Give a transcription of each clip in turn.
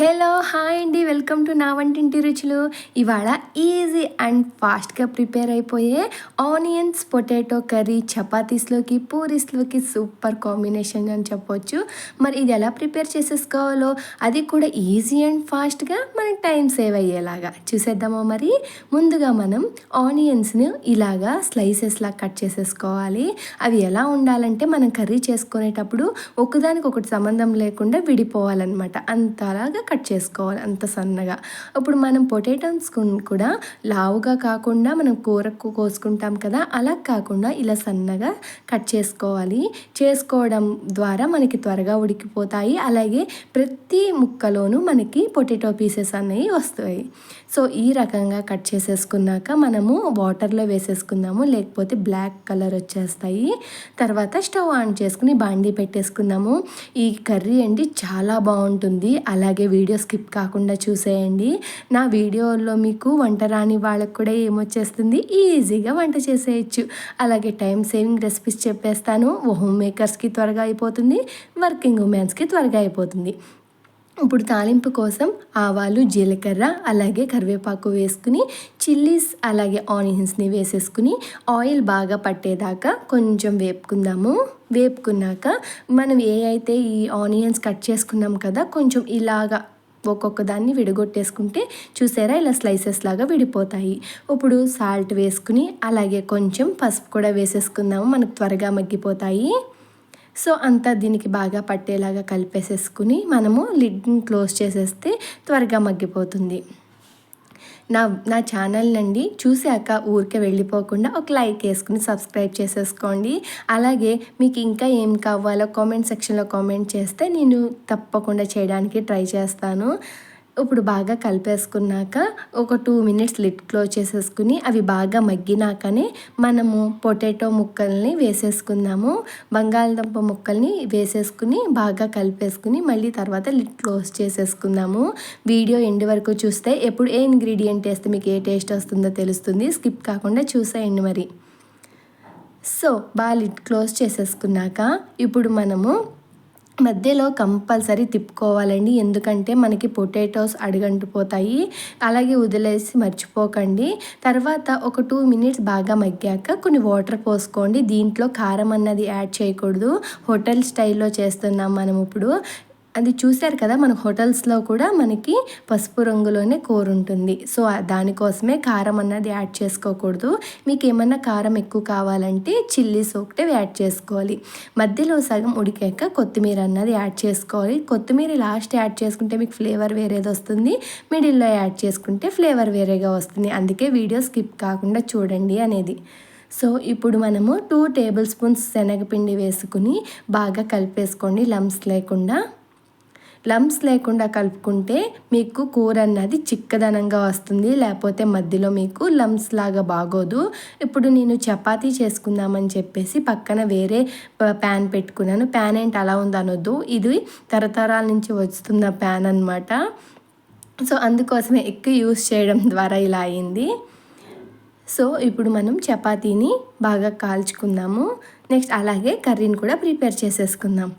Hello hi అండి. Welcome to నా వంటింటి రుచులు. ఇవాళ ఈజీ అండ్ ఫాస్ట్గా ప్రిపేర్ అయిపోయే ఆనియన్స్ పొటాటో కర్రీ చపాతీస్లోకి పూరీస్లోకి సూపర్ కాంబినేషన్ అని చెప్పొచ్చు. మరి ఇది ఎలా ప్రిపేర్ చేసేసుకోవాలో అది కూడా ఈజీ అండ్ ఫాస్ట్గా మనకి టైం సేవ్ అయ్యేలాగా. చూసేద్దామా మరి? ముందుగా మనం ఆనియన్స్ని ఇలాగా స్లైసెస్లా కట్ చేసేసుకోవాలి. అవి ఎలా ఉండాలంటే మనం కర్రీ చేసుకునేటప్పుడు ఒకదానికి ఒకటి సంబంధం లేకుండా విడిపోవాలన్నమాట. అంతలాగా కట్ చేసుకోవాలి అంత సన్నగా. ఇప్పుడు మనం పొటాటోస్ కూడా లావుగా కాకుండా మనం కూరకు కోసుకుంటాం కదా అలా కాకుండా ఇలా సన్నగా కట్ చేసుకోవాలి. చేసుకోవడం ద్వారా మనకి త్వరగా ఉడికిపోతాయి. అలాగే ప్రతి ముక్కలోనూ మనకి పొటాటో పీసెస్ అనేవి వస్తాయి. సో ఈ రకంగా కట్ చేసేసుకున్నాక మనము వాటర్లో వేసేసుకుందాము. లేకపోతే బ్లాక్ కలర్ వచ్చేస్తాయి. తర్వాత స్టవ్ ఆన్ చేసుకుని బాండీ పెట్టేసుకుందాము. ఈ కర్రీ అండి చాలా బాగుంటుంది. అలాగే వీడియో స్కిప్ కాకుండా చూసేయండి. నా వీడియోలో మీకు వంట రాని వాళ్ళకు కూడా ఏమొచ్చేస్తుంది? ఈజీగా వంట చేసేయచ్చు. అలాగే టైం సేవింగ్ రెసిపీస్ చెప్పేస్తాను. హోమ్ మేకర్స్కి త్వరగా అయిపోతుంది. వర్కింగ్ ఉమెన్స్కి త్వరగా అయిపోతుంది. ఇప్పుడు తాలింపు కోసం ఆవాలు జీలకర్ర అలాగే కరివేపాకు వేసుకుని చిల్లీస్ అలాగే ఆనియన్స్ని వేసేసుకుని ఆయిల్ బాగా పట్టేదాకా కొంచెం వేపుకుందాము. వేపుకున్నాక మనం ఏ అయితే ఈ ఆనియన్స్ కట్ చేసుకున్నాం కదా కొంచెం ఇలాగా ఒక్కొక్క దాన్ని విడగొట్టేసుకుంటే చూసారా ఇలా స్లైసెస్ లాగా విడిపోతాయి. ఇప్పుడు సాల్ట్ వేసుకుని అలాగే కొంచెం పసుపు కూడా వేసేసుకుందాము మనకు త్వరగా మగ్గిపోతాయి. సో అంతా దీనికి బాగా పట్టేలాగా కలిపేసేసుకుని మనము లిడ్ని క్లోజ్ చేసేస్తే త్వరగా మగ్గిపోతుంది. నా నా ఛానల్ నుండి చూశాక ఊరికే వెళ్ళిపోకుండా ఒక లైక్ వేసుకుని సబ్స్క్రైబ్ చేసేసుకోండి. అలాగే మీకు ఇంకా ఏం కావాలో కామెంట్ సెక్షన్లో కామెంట్ చేస్తే నేను తప్పకుండా చేయడానికి ట్రై చేస్తాను. ఇప్పుడు బాగా కలిపేసుకున్నాక ఒక టూ మినిట్స్ లిట్ క్లోజ్ చేసేసుకుని అవి బాగా మగ్గినాకనే మనము పొటాటో ముక్కల్ని వేసేసుకుందాము. బంగాళదుంప ముక్కల్ని వేసేసుకుని బాగా కలిపేసుకుని మళ్ళీ తర్వాత లిట్ క్లోజ్ చేసేసుకుందాము. వీడియో ఎండ్ వరకు చూస్తే ఎప్పుడు ఏ ఇంగ్రీడియంట్ వేస్తే మీకు ఏ టేస్ట్ వస్తుందో తెలుస్తుంది. స్కిప్ కాకుండా చూసేయండి మరి. సో బాగా లిట్ క్లోజ్ చేసేసుకున్నాక ఇప్పుడు మనము మధ్యలో కంపల్సరీ తిప్పుకోవాలండి. ఎందుకంటే మనకి పొటాటోస్ అడుగంటిపోతాయి. అలాగే వదిలేసి మర్చిపోకండి. తర్వాత ఒక టూ మినిట్స్ బాగా మగ్గాక కొన్ని వాటర్ పోసుకోండి. దీంట్లో కారం అన్నది యాడ్ చేయకూడదు. హోటల్ స్టైల్లో చేస్తున్నాం మనం ఇప్పుడు. అది చూశారు కదా మన హోటల్స్లో కూడా మనకి పసుపు రంగులోనే కూర ఉంటుంది. సో దానికోసమే కారం అన్నది యాడ్ చేసుకోకూడదు. మీకు ఏమన్నా కారం ఎక్కువ కావాలంటే చిల్లీస్ ఒకటే యాడ్ చేసుకోవాలి. మధ్యలో సగం ఉడికాక కొత్తిమీర అన్నది యాడ్ చేసుకోవాలి. కొత్తిమీర లాస్ట్ యాడ్ చేసుకుంటే మీకు ఫ్లేవర్ వేరేది వస్తుంది. మిడిల్లో యాడ్ చేసుకుంటే ఫ్లేవర్ వేరేగా వస్తుంది. అందుకే వీడియో స్కిప్ కాకుండా చూడండి అనేది. సో ఇప్పుడు మనము టూ టేబుల్ స్పూన్స్ శనగపిండి వేసుకుని బాగా కలిపేసుకోండి. లమ్స్ లేకుండా లమ్స్ లేకుండా కలుపుకుంటే మీకు కూర అన్నది చిక్కదనంగా వస్తుంది లేకపోతే మధ్యలో మీకు లమ్స్ లాగా బాగోదు. ఇప్పుడు నేను చపాతీ చేసుకుందామని చెప్పేసి పక్కన వేరే ప్యాన్ పెట్టుకున్నాను. ప్యాన్ ఏంటి అలా ఉంది అనొద్దు. ఇది తరతరాల నుంచి వస్తున్న ప్యాన్ అనమాట సో అందుకోసమే ఎక్కువ యూస్ చేయడం ద్వారా ఇలా అయింది. సో ఇప్పుడు మనం చపాతీని బాగా కాల్చుకుందాము. నెక్స్ట్ అలాగే కర్రీని కూడా ప్రిపేర్ చేసేసుకుందాం.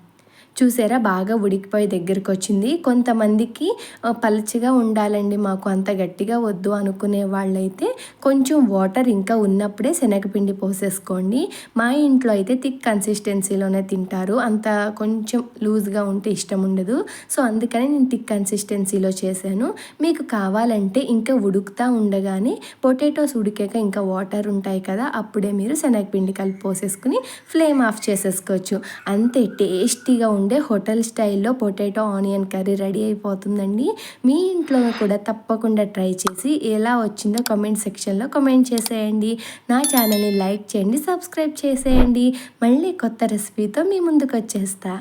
చూసారా? బాగా ఉడికిపోయి దగ్గరికి వచ్చింది కొంతమందికి పలచగా ఉండాలండి మాకు అంత గట్టిగా వద్దు అనుకునే వాళ్ళైతే కొంచెం వాటర్ ఇంకా ఉన్నప్పుడే శనగపిండి పోసేసుకోండి. మా ఇంట్లో అయితే థిక్ కన్సిస్టెన్సీలోనే తింటారు. అంత కొంచెం లూజ్గా ఉంటే ఇష్టం ఉండదు. సో అందుకని నేను థిక్ కన్సిస్టెన్సీలో చేశాను. మీకు కావాలంటే ఇంకా ఉడుకుతూ ఉండగానే పొటాటోస్ ఉడికాక ఇంకా వాటర్ ఉంటాయి కదా అప్పుడే మీరు శనగపిండి కలిపి పోసేసుకుని ఫ్లేమ్ ఆఫ్ చేసేసుకోవచ్చు. అంతే టేస్టీగా ఉండే ఉండే హోటల్ స్టైల్లో పొటాటో ఆనియన్ కర్రీ రెడీ అయిపోతుందండి. మీ ఇంట్లో కూడా తప్పకుండా ట్రై చేసి ఎలా వచ్చిందో కమెంట్ సెక్షన్లో కమెంట్ చేసేయండి. నా ఛానల్ని లైక్ చేయండి సబ్స్క్రైబ్ చేసేయండి. మళ్ళీ కొత్త రెసిపీతో మీ ముందుకు వచ్చేస్తా.